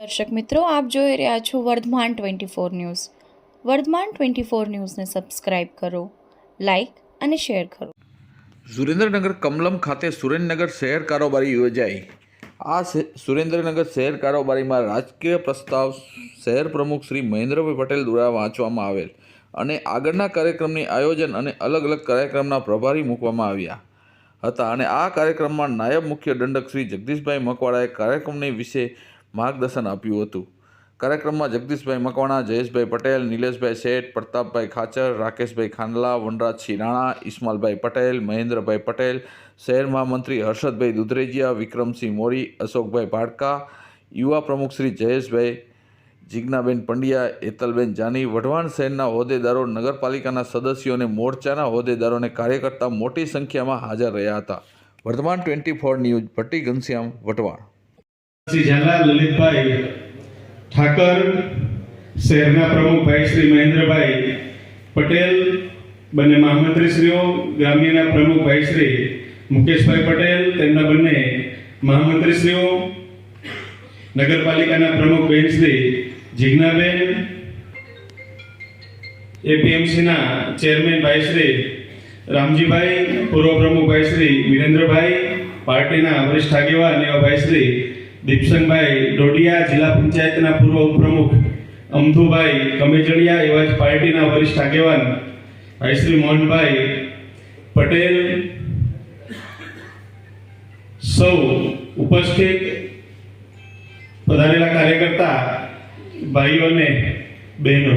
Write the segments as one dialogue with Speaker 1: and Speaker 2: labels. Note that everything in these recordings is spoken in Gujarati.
Speaker 1: દર્શક મિત્રો, આપ જોઈ રહ્યા છો Vardhman twenty four news. Vardhman twenty four ન્યૂઝને સબસ્ક્રાઇબ કરો, લાઇક અને શેર કરો.
Speaker 2: સુરેન્દ્રનગર કમલમ ખાતે સુરેન્દ્રનગર શહેર કારોબારી યોજાઈ. આ સુરેન્દ્રનગર શહેર કારોબારીમાં રાજકીય પ્રસ્તાવ શહેર પ્રમુખ શ્રી મહેન્દ્રભાઈ પટેલ દ્વારા વાંચવામાં આવેલ અને આગળના કાર્યક્રમની આયોજન અને અલગ અલગ કાર્યક્રમના પ્રભારી મૂકવામાં આવ્યા હતા. અને આ કાર્યક્રમમાં નાયબ મુખ્ય દંડક શ્રી જગદીશભાઈ મકવાડાએ કાર્યક્રમની વિશે માર્ગદર્શન આપ્યું હતું. કાર્યક્રમમાં જગદીશભાઈ મકવાણા, જયેશભાઈ પટેલ, નિલેશભાઈ શેઠ, પ્રતાપભાઈ ખાચર, રાકેશભાઈ ખાંડલા, વનરાજસિંહ રાણા, ઇસ્માલભાઈ પટેલ, મહેન્દ્રભાઈ પટેલ શહેર મહામંત્રી હર્ષદભાઈ દુધરેજિયા, વિક્રમસિંહ મોરી, અશોકભાઈ ભાડકા, યુવા પ્રમુખ શ્રી જયેશભાઈ, જિજ્ઞાબેન પંડ્યા, એતલબેન જાની, વઢવાણ શહેરના હોદ્દેદારો, નગરપાલિકાના સદસ્યો અને મોરચાના હોદ્દેદારો અને કાર્યકર્તા મોટી સંખ્યામાં હાજર રહ્યા હતા. Vardhman twenty four news, Bhatti Ghanshyam, Wadhwan.
Speaker 3: Shri Jhala Lalitbhai Thakar, શહેરના પ્રમુખ ભાઈ શ્રી મહેન્દ્રભાઈ પટેલ, બંને મહામંત્રીશ્રીઓ ગ્રામ્યના પ્રમુખ ભાઈ શ્રી મુકેશભાઈ પટેલ, તેમના બંને મહામંત્રીશ્રીઓ, નગરપાલિકાના પ્રમુખ બેન શ્રી જિજ્ઞાબેન, એપીએમસીના ચેરમેન ભાઈ શ્રી રામજીભાઈ, પૂર્વ પ્રમુખ ભાઈ શ્રી વિરેન્દ્રભાઈ, પાર્ટીના વરિષ્ઠ આગેવાન એવા ભાઈ શ્રી દીપસંગભાઈ ડોડિયા જિલ્લા પંચાયતના પૂર્વ ઉપપ્રમુખ અમથુભાઈ કમેજળિયા એવા જ પાર્ટીના વરિષ્ઠ આગેવાન ભાઈ શ્રી મોહનભાઈ પટેલ સૌ ઉપસ્થિત પધારેલા કાર્યકર્તા ભાઈઓ અને બહેનો.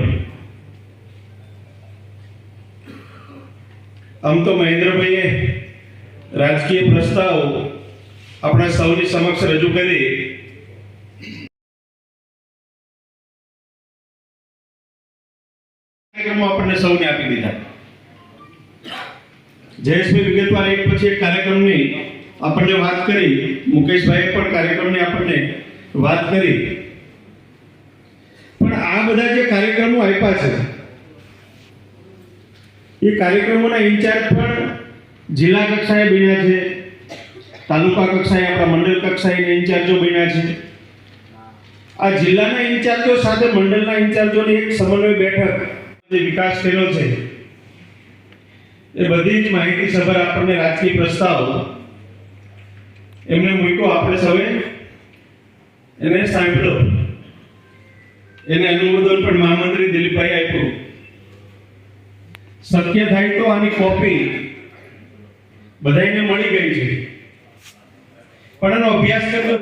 Speaker 3: આમ તો મહેન્દ્રભાઈએ રાજકીય પ્રસ્તાવ આપણા સૌની સમક્ષ રજૂ કરી. આપણને સૌને આપી દીધા. જયેશભાઈ વિગતવાર એક પછી એક કાર્યક્રમની આપણને વાત કરી. મુકેશભાઈએ પણ કાર્યક્રમની આપણને વાત કરી. પણ આ બધા જે કાર્યક્રમો આપ્યા છે, એ કાર્યક્રમોના ઇન્ચાર્જ પણ જિલ્લા કક્ષાએ બન્યા છે. તાલુકા કક્ષાએ, આપણા મંડળ કક્ષાએ ઇન્ચાર્જો બન્યા છે. આ જિલ્લાના ઇન્ચાર્જો સાથે મંડળના ઇન્ચાર્જોની એક સમન્વય બેઠક વિકાસ થયેલો છે. એ બધી જ માહિતી સભર આપણને રાજકીય પ્રસ્તાવ એમને મૂક્યો આપણે સૌએ એને સાંભળ્યો એને અનુમોદન પણ મહામંત્રી દિલીપભાઈ આપ્યું. શક્ય થાય તો આની કોપી બધાને મળી ગઈ છે. પણ એનો અભ્યાસ કરવો